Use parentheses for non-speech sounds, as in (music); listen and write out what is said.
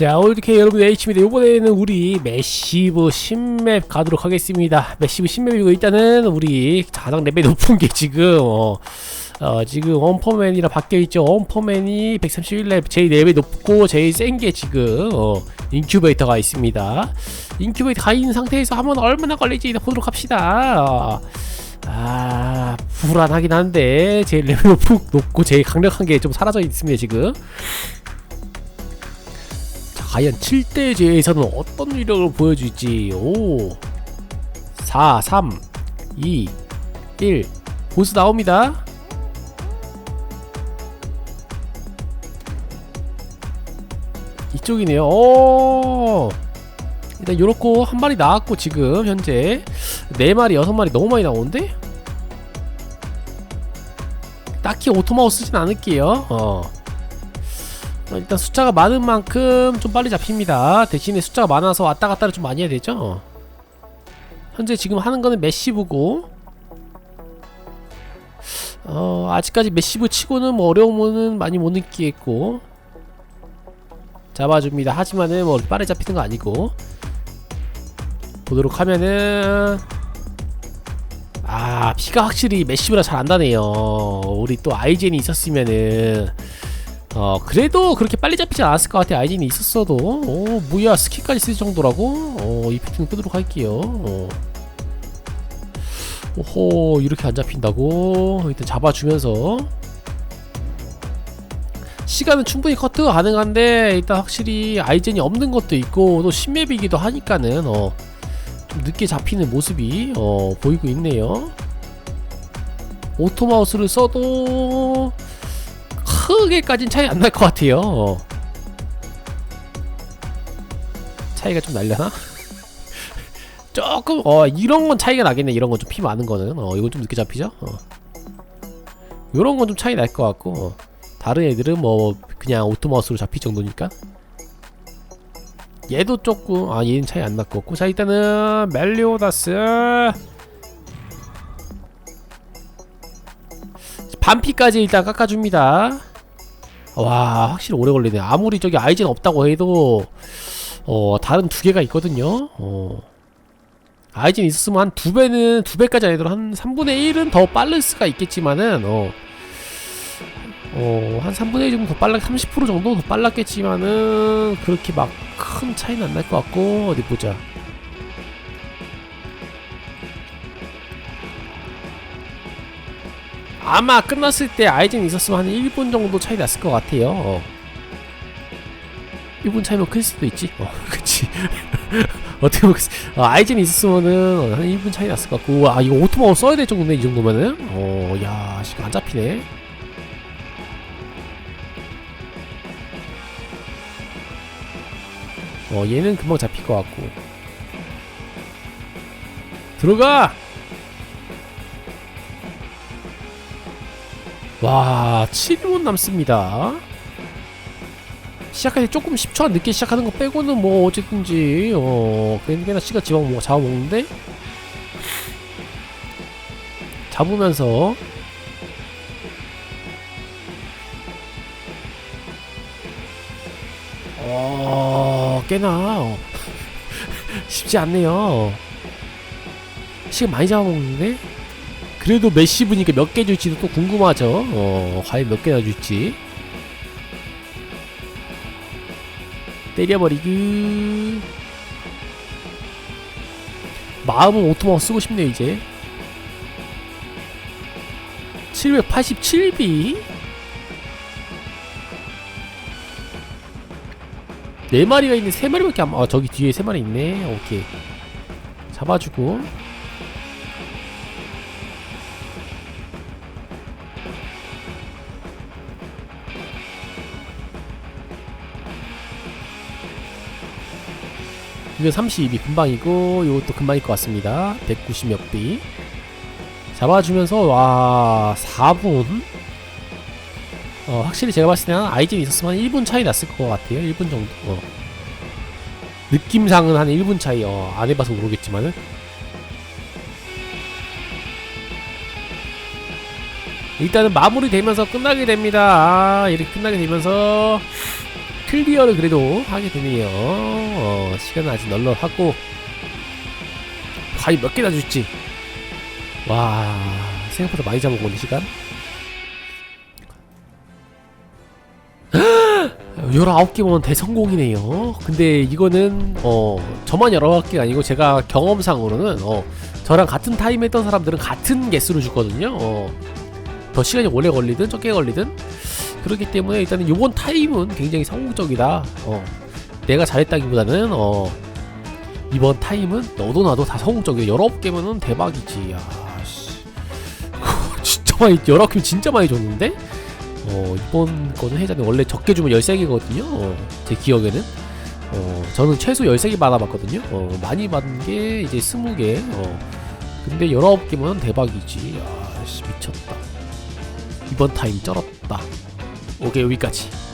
자 이렇게 여러분 H입니다 이번에는 우리 메시브 신맵 가도록 하겠습니다. 메시브 신맵이고 일단은 우리 가장 레벨 높은 게 지금 어, 어 지금 원퍼맨이라 바뀌어있죠. 원퍼맨이 131레벨 제일 레벨 높고 제일 센게 지금 어 인큐베이터가 있습니다. 인큐베이터 가 있는 상태에서 한번 얼마나 걸릴지 보도록 합시다. 아 불안하긴 한데 제일 레벨 높, 높고 제일 강력한 게 좀 사라져 있습니다 지금. 자, 과연 7대 제에서는 어떤 위력을 보여줄지 5 4 3 2 1 보스 나옵니다. 이쪽이네요. 오 일단 요렇고 한 마리 나왔고 지금 현재. 네 마리 여섯 마리 너무 많이 나오는데? 딱히 오토마우 쓰진 않을게요. 어 어, 일단 숫자가 많은 만큼 좀 빨리 잡힙니다. 대신에 숫자가 많아서 왔다 갔다를 좀 많이 해야 되죠. 현재 지금 하는 거는 메시브고 어 아직까지 메시브 치고는 뭐 어려움은 많이 못 느끼겠고 잡아줍니다. 하지만은 뭐 빠르게 잡히는 거 아니고 보도록 하면은 아 피가 확실히 메시브라 잘 안다네요. 우리 또 아이젠이 있었으면은 어 그래도 그렇게 빨리 잡히지 않았을 것 같아 아이진이 있었어도. 어 뭐야 스킬까지 쓸 정도라고? 어 이펙트는 끄도록 할게요. 어. 오호 이렇게 안 잡힌다고? 일단 잡아주면서. 시간은 충분히 커트 가능한데 일단 확실히 아이젠이 없는 것도 있고 또 신맵이기도 하니까는 어 좀 늦게 잡히는 모습이 어 보이고 있네요. 오토마우스를 써도 크게까진 차이 안 날 것 같아요. 차이가 좀 날려나? (laughs) 조금 어 이런 건 차이가 나겠네. 이런 건 좀 피 많은 거는 어 이건 좀 늦게 잡히죠. 어. 이런 건 좀 차이 날 것 같고 어. 다른 애들은 뭐 그냥 오토마우스로 잡힐 정도니까. 얘도 조금 아 얘는 차이 안 날 것 같고 자 일단은 멜리오다스 반피까지 일단 깎아줍니다. 와 확실히 오래 걸리네. 아무리 저기 아이젠 없다고 해도 어 다른 두 개가 있거든요. 어 아이젠 있었으면 한 두 배는 두 배까지 아니더라도 한 3분의 1은 더 빠를 수가 있겠지만은 어. 어, 한 3분의 1 정도 더 빨라, 30% 정도 더 빨랐겠지만은, 그렇게 막 큰 차이는 안 날 것 같고, 어디 보자. 아마 끝났을 때 아이젠 있었으면 한 1분 정도 차이 났을 것 같아요. 어. 1분 차이면 클 수도 있지. 어, (laughs) 그치. (laughs) 어떻게 보면, 어, 아이젠 있었으면은 한 1분 차이 났을 것 같고, 아, 이거 오토마우 써야 될 정도네, 이 정도면은. 어, 야, 지금 안 잡히네. 어, 얘는 금방 잡힐 것 같고. 들어가! 와 7분 남습니다. 시작할 때 조금 10초 늦게 시작하는 거 빼고는 뭐 어쨌든지 어 꽤나 시가 지방 뭐 잡아먹는데? 잡으면서. 어 꽤나 어, (laughs) 쉽지 않네요. 시간 많이 잡아먹는데 그래도 메시브니까 몇 개 줄지도 또 궁금하죠. 어, 과연 몇 개나 줄지. 때려버리기. 마음은 오토마우 쓰고 싶네요, 이제. 787B. 네 마리가 있는데 세 마리밖에 안, 아, 저기 뒤에 세 마리 있네. 오케이. 잡아주고. 이거 32비 금방이고 이것도 금방일 것 같습니다. 190몇 비. 잡아주면서 와 4분. 어 확실히 제가 봤을 때는 아이젠이 있었으면 한 1분 차이 났을 것 같아요. 1분 정도. 어. 느낌상은 한 1분 차이. 어, 안 해봐서 모르겠지만은. 일단은 마무리되면서 끝나게 됩니다. 아 이렇게 끝나게 되면서 클리어를 그래도 하게 되네요. 어, 시간은 아직 널널하고 과연 몇 개나 줄지. 와 생각보다 많이 잡아먹는 시간. 19개면 대성공이네요. 근데 이거는 어 저만 19개가 아니고 제가 경험상으로는 어 저랑 같은 타임 했던 사람들은 같은 개수를 주거든요. 어, 더 시간이 오래 걸리든 적게 걸리든 그렇기 때문에 일단은 요번 타임은 굉장히 성공적이다. 어, 내가 잘했다기보다는 어, 이번 타임은 너도 나도 다 성공적이야. 19개면은 대박이지. 야, 씨. (laughs) 진짜 많이 19개 진짜 많이 줬는데? 어, 이번 거는 해자는 원래 적게 주면 13개거든요. 어, 제 기억에는. 어, 저는 최소 13개 받아봤거든요. 어, 많이 받은 게 이제 20개. 어, 근데 19개면 대박이지. 아, 씨, 미쳤다. 이번 타임 쩔었다. 오케이, 여기까지.